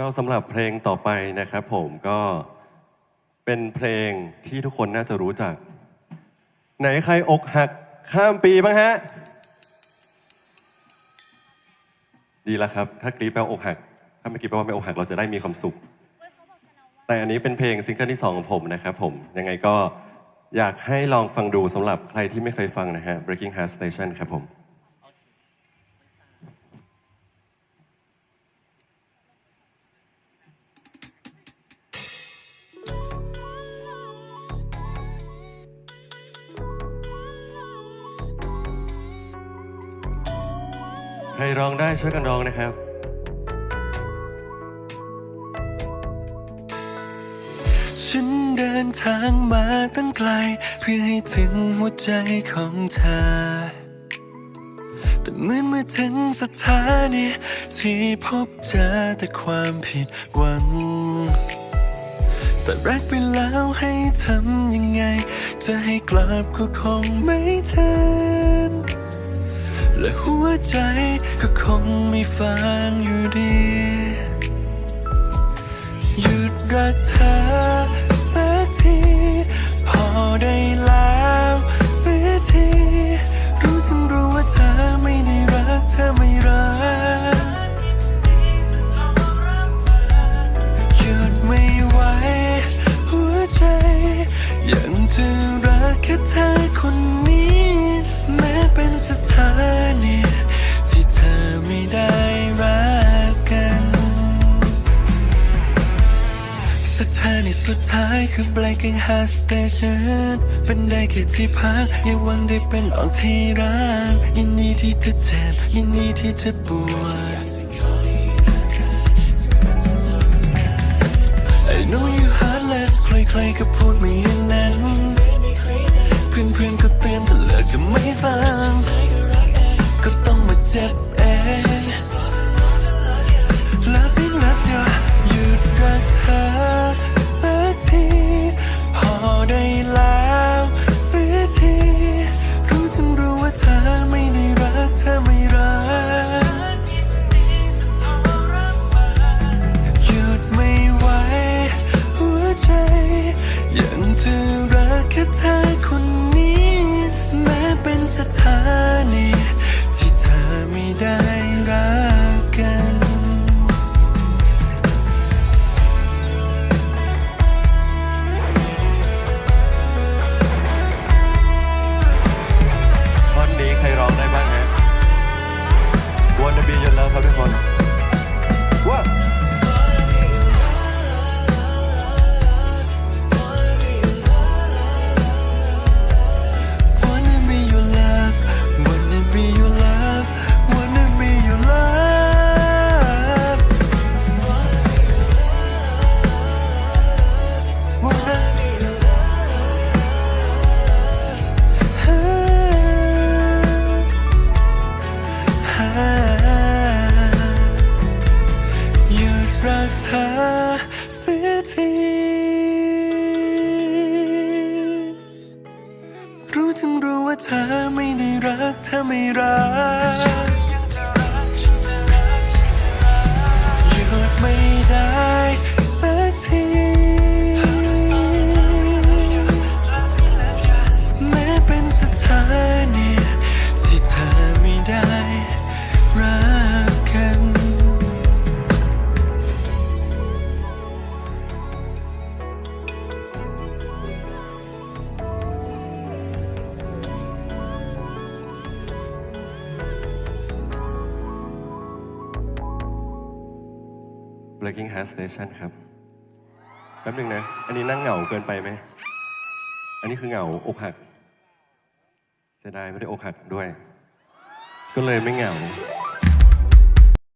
ก็สำหรับเพลงต่อไปนะครับผมก็เป็นเพลงที่ทุกคนน่าจะรู้จัก ไหนใครอกหักข้ามปีบ้างฮะ ดีแล้วครับ ถ้ากรีดแปลว่าอกหัก ถ้าไม่กรีดแปลว่าไม่อกหักเราจะได้มีความสุข แต่อันนี้เป็นเพลงซิงเกิลที่ 2 ของผมนะครับผม ยังไงก็อยากให้ลองฟังดูสำหรับใครที่ไม่เคยฟังนะฮะ Breaking Heart Station ครับผม ใครร้องได้ช่วยกันร้องนะครับฉันเดินทางมาตั้งไกล เพื่อให้ถึงหัวใจของเธอ แต่เมื่อมื่อถึงสถานีที่พบเจอแต่ความผิดหวัง แต่รักไปแล้วให้ทำยังไง จะให้กลับก็คงไม่ทัน และหัวใจก็คงไม่ฟังอยู่ดี หยุดรักเธอสักที พอได้แล้วเสียที รู้ทั้งรู้ว่าเธอไม่ได้รักเธอไม่รัก หยุดไม่ไหวหัวใจ ยังจะรักแค่เธอ สุดท้ายคือ Breaking Heart Station เป็นได้แค่ที่พักอย่าหวังได้เป็นออกที่รักยินดีที่จะเจ็บยินดีที่จะปวด I know you heartless ใครๆก็พูดไม่อย่างนั้น รักเธอเสียทีรู้ทั้งรู้ว่าเธอไม่ได้รักเธอไม่รักหยุดไม่ได้ Breaking Heart Station ครับ แป๊บหนึงนะ อันนี้นั่งเหงาเกินไปไหม อันนี้คือเหงาอกหักเสียดายไม่ได้อกหักด้วย ก็เลยไม่เหงา